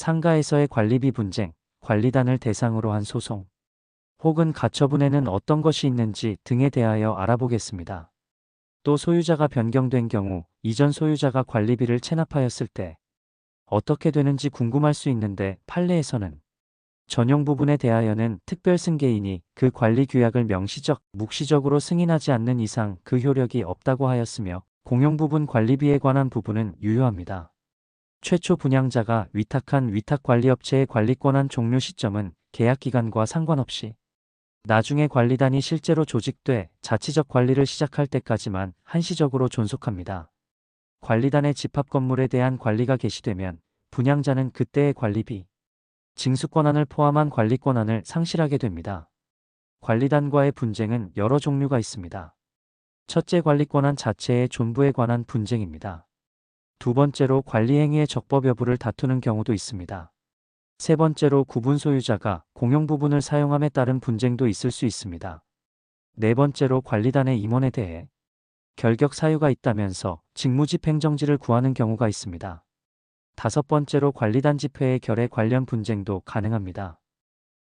상가에서의 관리비 분쟁, 관리단을 대상으로 한 소송, 혹은 가처분에는 어떤 것이 있는지 등에 대하여 알아보겠습니다. 또 소유자가 변경된 경우 이전 소유자가 관리비를 체납하였을 때 어떻게 되는지 궁금할 수 있는데 판례에서는 전용 부분에 대하여는 특별 승계인이 그 관리 규약을 명시적, 묵시적으로 승인하지 않는 이상 그 효력이 없다고 하였으며 공용 부분 관리비에 관한 부분은 유효합니다. 최초 분양자가 위탁한 위탁관리업체의 관리권한 종료 시점은 계약기간과 상관없이 나중에 관리단이 실제로 조직돼 자치적 관리를 시작할 때까지만 한시적으로 존속합니다. 관리단의 집합 건물에 대한 관리가 개시되면 분양자는 그때의 관리비, 징수 권한을 포함한 관리 권한을 상실하게 됩니다. 관리단과의 분쟁은 여러 종류가 있습니다. 첫째 관리 권한 자체의 존부에 관한 분쟁입니다. 두 번째로 관리행위의 적법 여부를 다투는 경우도 있습니다. 세 번째로 구분 소유자가 공용 부분을 사용함에 따른 분쟁도 있을 수 있습니다. 네 번째로 관리단의 임원에 대해 결격 사유가 있다면서 직무집행정지를 구하는 경우가 있습니다. 다섯 번째로 관리단 집회의 결에 관련 분쟁도 가능합니다.